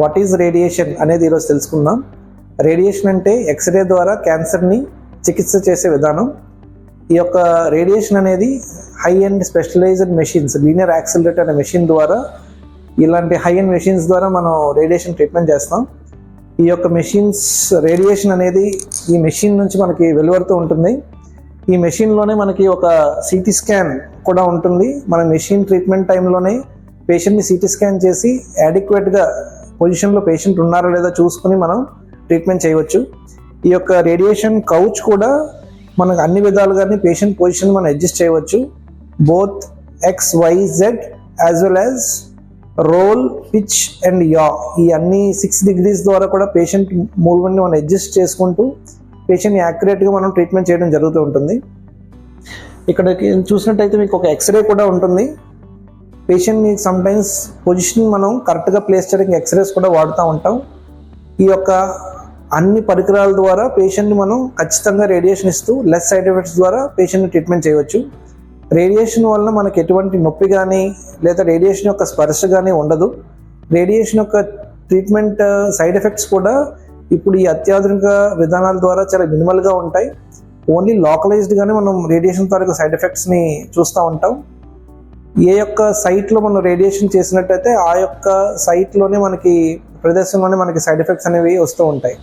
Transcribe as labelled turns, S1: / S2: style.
S1: What is radiation అనేది ఈరోజు తెలుసుకుందాం. రేడియేషన్ అంటే ఎక్స్రే ద్వారా క్యాన్సర్ని చికిత్స చేసే విధానం. ఈ యొక్క రేడియేషన్ అనేది high and specialised machines linear accelerator అనే మెషిన్ ద్వారా ఇలాంటి హై అండ్ మెషిన్స్ ద్వారా మనం రేడియేషన్ ట్రీట్మెంట్ చేస్తాం. ఈ యొక్క మెషిన్స్ రేడియేషన్ అనేది ఈ మెషిన్ నుంచి మనకి వెలువడుతూ ఉంటుంది. ఈ మెషిన్లోనే మనకి ఒక సిటీ స్కాన్ కూడా ఉంటుంది. మన మెషిన్ ట్రీట్మెంట్ టైంలోనే పేషెంట్ని సిటీ స్కాన్ చేసి యాడిక్వేట్గా పొజిషన్లో పేషెంట్ ఉన్నారా లేదా చూసుకుని మనం ట్రీట్మెంట్ చేయవచ్చు. ఈ యొక్క రేడియేషన్ కౌచ్ కూడా మనకు అన్ని విధాలుగానే పేషెంట్ పొజిషన్ మనం అడ్జస్ట్ చేయవచ్చు. Both X Y Z as well as roll pitch and yaw. ఈ అన్ని సిక్స్ డిగ్రీస్ ద్వారా కూడా పేషెంట్ మూవ్మెంట్ని మనం అడ్జస్ట్ చేసుకుంటూ పేషెంట్ యాక్యురేట్గా మనం ట్రీట్మెంట్ చేయడం జరుగుతూ ఉంటుంది. ఇక్కడ చూసినట్టయితే మీకు ఒక ఎక్స్రే కూడా ఉంటుంది. పేషెంట్ని సమ్టైమ్స్ పొజిషన్ మనం కరెక్ట్గా ప్లేస్ చేయడానికి ఎక్స్రేస్ కూడా వాడుతూ ఉంటాం. ఈ యొక్క అన్ని పరికరాల ద్వారా పేషెంట్ని మనం ఖచ్చితంగా రేడియేషన్ ఇస్తూ లెస్ సైడ్ ఎఫెక్ట్స్ ద్వారా పేషెంట్ని ట్రీట్మెంట్ చేయవచ్చు. రేడియేషన్ వలన మనకు ఎటువంటి నొప్పి కానీ లేదా రేడియేషన్ యొక్క స్పర్శ కానీ ఉండదు. రేడియేషన్ యొక్క ట్రీట్మెంట్ సైడ్ ఎఫెక్ట్స్ కూడా ఇప్పుడు ఈ అత్యాధునిక విధానాల ద్వారా చాలా మినిమల్గా ఉంటాయి. ఓన్లీ లోకలైజ్డ్గానే మనం రేడియేషన్ తాలూకు సైడ్ ఎఫెక్ట్స్ని చూస్తూ ఉంటాం. ఏ యొక్క సైట్లో మనం రేడియేషన్ చేసినట్టయితే ఆ యొక్క సైట్లోనే మనకి ప్రదేశంలోనే మనకి సైడ్ ఎఫెక్ట్స్ అనేవి వస్తూ ఉంటాయి.